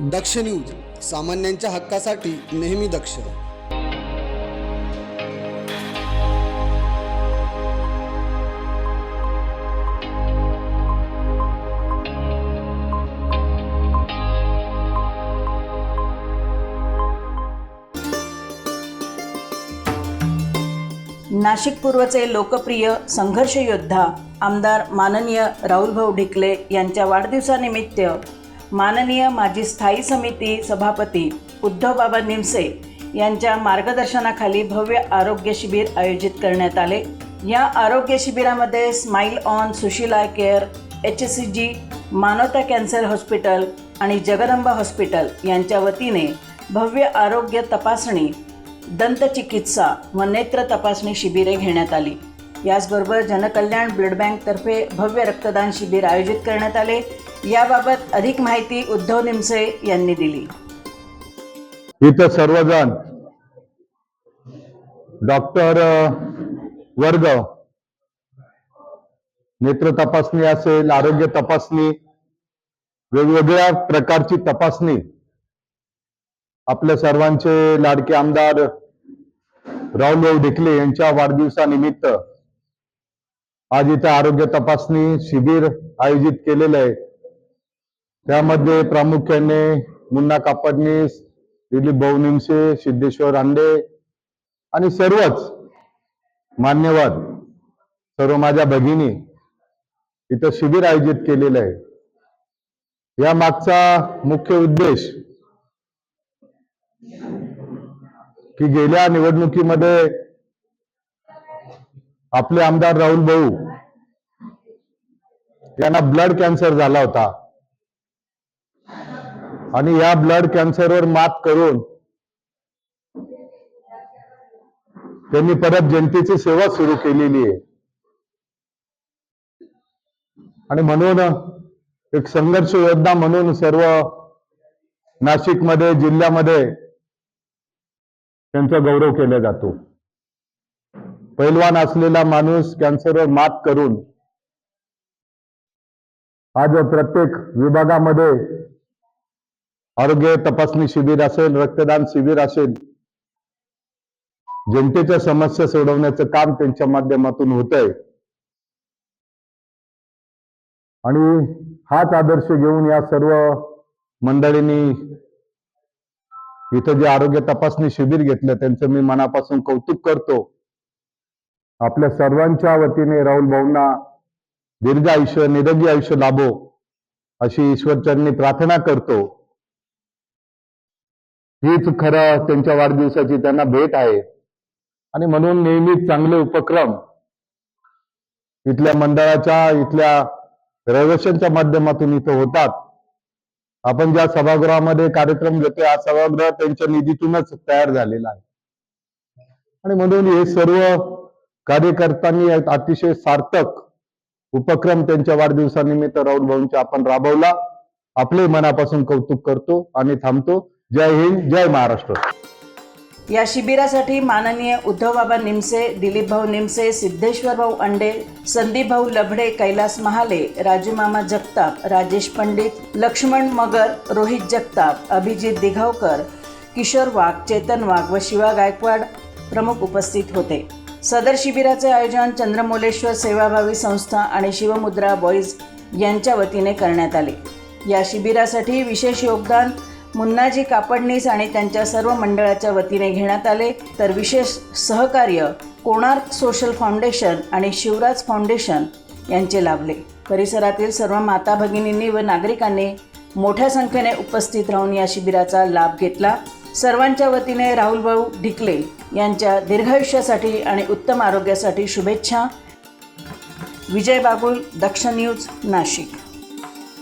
दक्ष news सामान्यांच्या हक्कासाठी नेहमी दक्ष. नाशिक पूर्वचे लोकप्रिय संघर्ष योद्धा आमदार माननीय राहुलभाऊ ढिकले यांच्या वाढदिवसानिमित्त माननीय माजी स्थायी समिती सभापती उद्धवबाबा निमसे यांच्या मार्गदर्शनाखाली भव्य आरोग्य शिबिर आयोजित करण्यात आले. या आरोग्य शिबिरामध्ये smile on Sushila care H C G Manavata cancer hospital आणि जगदंबा हॉस्पिटल यांच्या वतीने भव्य आरोग्य तपासणी दंतचिकित्सा व नेत्र तपासणी शिबिरे घेण्यात आली. याचबरोबर जनकल्याण ब्लड बँकतर्फे भव्य रक्तदान शिबिर आयोजित करण्यात आले. याबाबत अधिक माहिती उद्धव निमसे यांनी दिली. इथं सर्वजण डॉक्टर वर्ग नेत्र तपासणी असेल आरोग्य तपासणी वेगवेगळ्या प्रकारची तपासणी. आपल्या सर्वांचे लाडके आमदार राहुलभाऊ ढिकले यांच्या वाढदिवसानिमित्त आज इथं आरोग्य तपासणी शिबिर आयोजित केलेलं आहे. त्यामध्ये प्रामुख्याने मुन्ना कापडणीस दिलीप भाऊ निमसे सिद्धेश्वर आंडे आणि सर्वच मान्यवर सर्व माझ्या भगिनी इथं शिबिर आयोजित केलेलं आहे. या मागचा मुख्य उद्देश की गेल्या निवडणुकीमध्ये आपले आमदार राहुल भाऊ यांना ब्लड कॅन्सर झाला होता. आणि या ब्लड कॅन्सरवर मात करून त्यांनी परत जनतेची सेवा सुरू केलेली आहे. आणि म्हणून एक संघर्ष योद्धा म्हणून सर्व नाशिकमध्ये जिल्ह्यामध्ये त्यांचा गौरव केला जातो. पैलवान असलेला माणूस कॅन्सरवर मात करून आज प्रत्येक विभागामध्ये आरोग्य तपासणी शिबिर असेल रक्तदान शिबिर असेल जनतेच्या समस्या सोडवण्याचं काम त्यांच्या माध्यमातून होत आहे आणि हाच आदर्श घेऊन या सर्व मंडळींनी इथं जे आरोग्य तपासणी शिबिर घेतलं त्यांचं मी मनापासून कौतुक करतो. आपल्या सर्वांच्या वतीने राहुल भाऊंना दीर्घ आयुष्य निरोगी आयुष्य लाभो अशी ईश्वरचरणी प्रार्थना करतो. हीच खरं त्यांच्या वाढदिवसाची त्यांना भेट आहे. आणि म्हणून नेहमीच चांगले उपक्रम इथल्या मंडळाच्या इथल्या रहिवाशांच्या माध्यमातून इथं होतात. आपण ज्या सभागृहामध्ये कार्यक्रम घेतोय हा सभागृह त्यांच्या निधीतूनच तयार झालेला आहे. आणि म्हणून हे सर्व कार्यकर्त्यांनी अतिशय सार्थक उपक्रम त्यांच्या वाढदिवसानिमित्त राहुल भाऊंच्या आपण राबवला. आपले मनापासून कौतुक करतो आणि थांबतो. जय हिंद जय महाराष्ट्र. या शिबिरासाठी माननीय उद्धवबाबा निमसे दिलीपभाऊ निमसे सिद्धेश्वरभाऊ अंडे संदीपभाऊ लभडे कैलास महाले राजूमामा जगताप राजेश पंडित लक्ष्मण मगर रोहित जगताप अभिजित दिघावकर किशोर वाघ चेतन वाघ व शिवा गायकवाड प्रमुख उपस्थित होते. सदर शिबिराचे आयोजन चंद्रमौलेश्वर सेवाभावी संस्था आणि शिवमुद्रा बॉईज यांच्या वतीने करण्यात आले. या शिबिरासाठी विशेष योगदान मुन्नाजी कापडनीस आणि त्यांच्या सर्व मंडळाच्या वतीने घेण्यात आले तर विशेष सहकार्य कोणार्क सोशल फाउंडेशन आणि शिवराज फाउंडेशन यांचे लाभले. परिसरातील सर्व माता भगिनींनी व नागरिकांनी मोठ्या संख्येने उपस्थित राहून या शिबिराचा लाभ घेतला. सर्वांच्या वतीने राहुलभाऊ ढिकले यांच्या दीर्घायुष्यासाठी आणि उत्तम आरोग्यासाठी शुभेच्छा. विजय बागुल दक्ष न्यूज नाशिक.